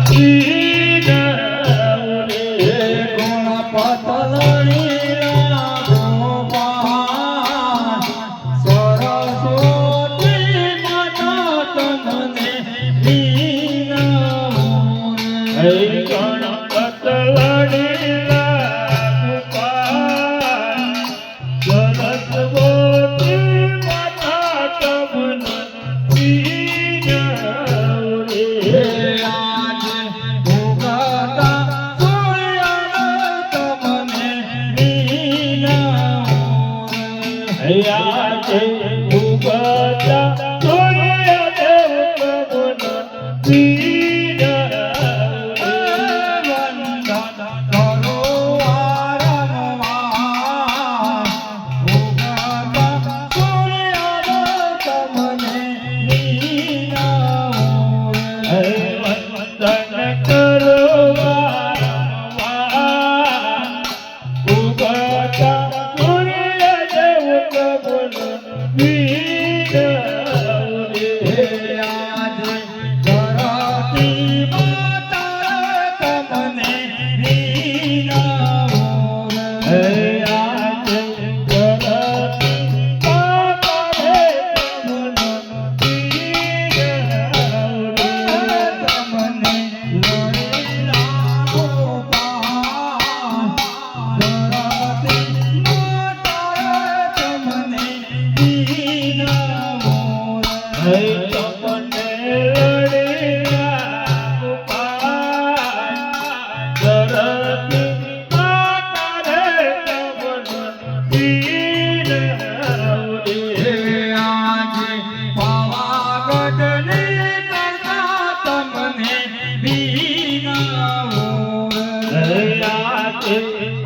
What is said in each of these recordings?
Thank. આજે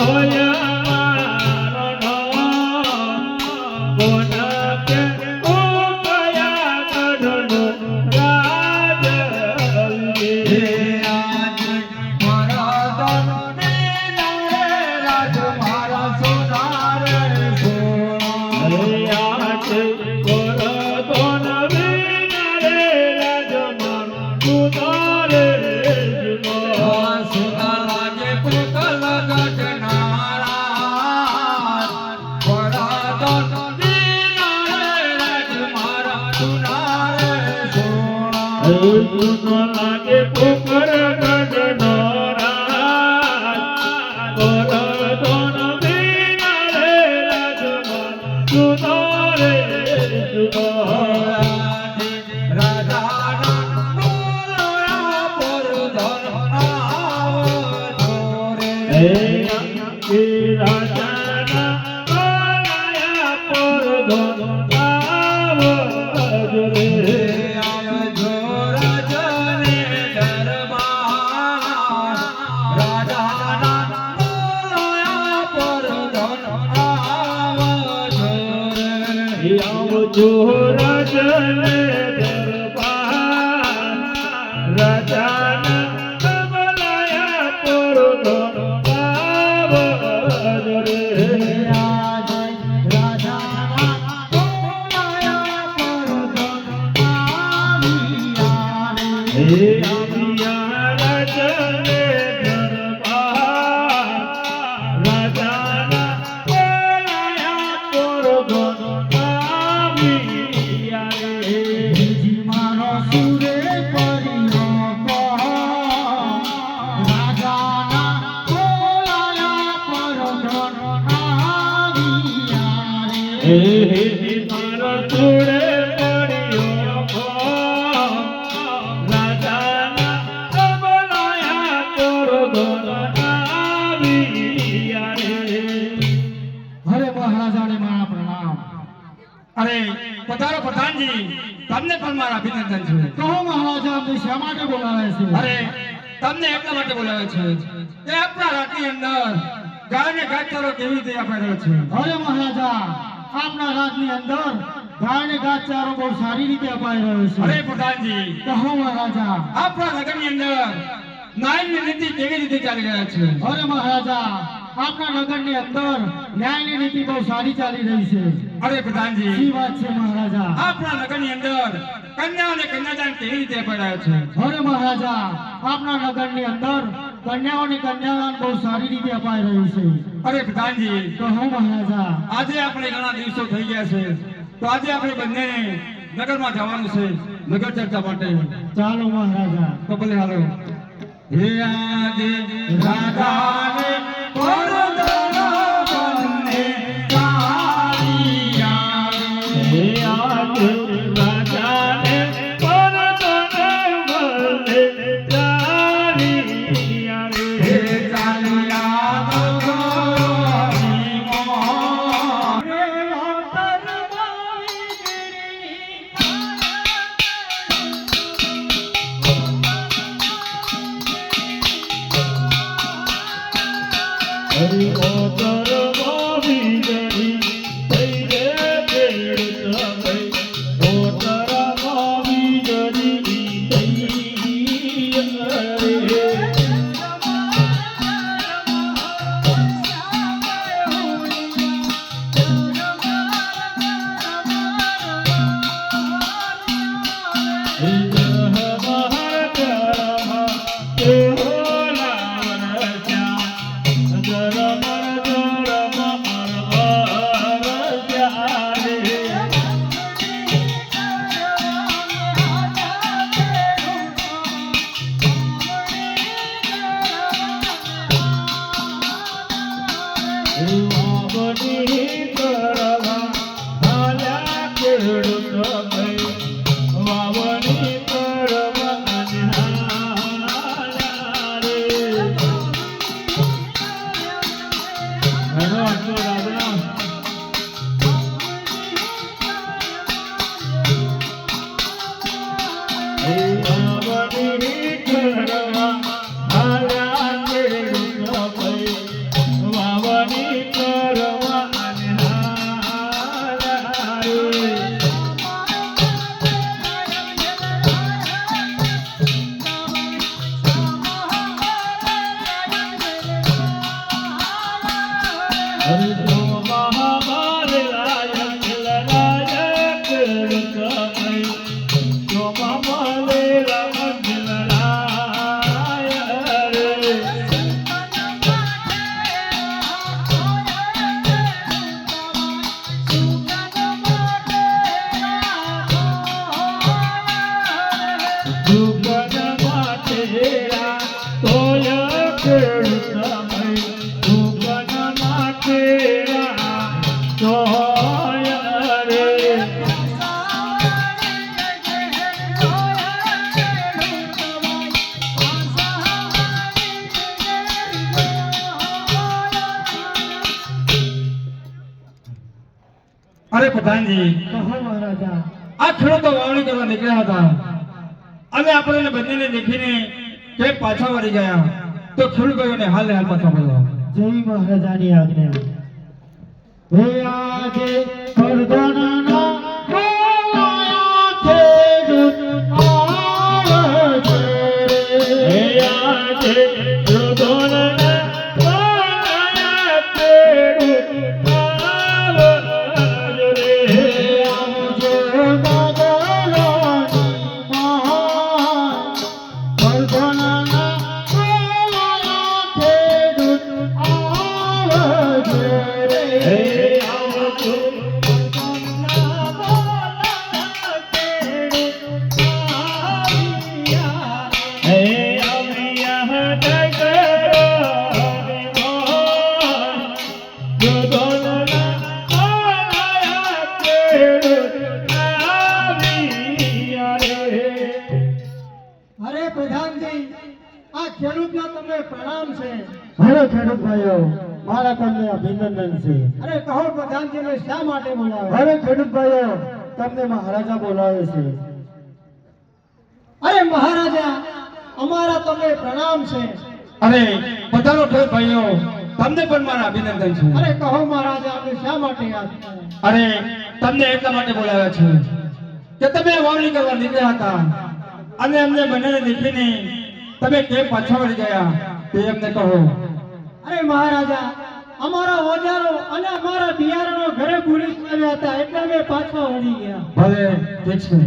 হয় to અરે પધારો પ્રધાનજી તમને પણ મારા અભિનંદન છે. કહો મહારાજા અમને શા માટે બોલાવે છે? અરે તમને એટલા માટે બોલાવે છે. કે આપણા રાતની અંદર ગાયને ઘાસચારો કેવી રીતે આપણે છે? અરે મહારાજા આપના રાજની અંદર ધારણે ઘાટ ચારો બહુ સારી રીતે અપાઈ રહ્યો અરે છે પ્રધાનજી. કહો મહારાજા. આપણા નગરની અંદર ન્યાયની નીતિ કેવી રીતે ચાલી રહ્યા છે? અરે મહારાજા આપના નગરની અંદર ન્યાયની નીતિ બહુ સારી ચાલી રહી છે. અરે પ્રધાનજી. સી વાત છે મહારાજા. આપણા નગરની અંદર કન્યા અને કન્યાદાન કેવી રીતે અપાઈ રહ્યો છે? અરે મહારાજા આપના નગરની અંદર કન્યાઓની કન્યાદાન બહુ સારી રીતે અપાઈ રહ્યું છે. અરે પ્રધાનજી કહો મહારાજા? આજે આપણે ઘણા દિવસો થઈ ગયા છે. તો આજે આપણે બંને નગરમાં જવાનું છે નગર ચર્ચા માટે. ચાલો મહારાજા. તો ભલે હાલો. હે આજે રાધાને પ્રધાનજી. કહો મહારાજા. આ ખેડૂતો વાવણી કરવા નીકળ્યા હતા. અને આપણે બંનેને દેખીને કે પાછા વળી ગયા. તો ખેડૂતોને હાલ ને હાલ પાછા બોલો જય મહારાજાની આજ્ઞા. હે આજે કરદનના આ ખેડૂતના તમને પ્રણામ છે. હેલો ખેડૂત ભાઈઓ મારા તમને અભિનંદન છે. અરે કહો પ્રધાનજીને શા માટે બોલાવે? અરે ખેડૂત ભાઈઓ તમને મહારાજા બોલાવે છે. અરે મહારાજા અમારા તમને પ્રણામ છે. અરે બધાનો ખેડૂત ભાઈઓ તમને પણ મારા અભિનંદન છે. અરે કહો મહારાજા આપણે શા માટે યાદ અરે તમને એટલા માટે બોલાવ્યા છે કે તમે વાવણી કરવા નીકળ્યા હતા. અને અમને બંનેને દેખીને તમે કેમ પાછા વળી ગયા તે એમને કહો. અરે મહારાજા અમારા ઓજારો અને અમારા બિયારણો ઘરે ભૂલી આવ્યા હતા એટલે અમે પાછા વળી ગયા. ભલે ઠીક છે.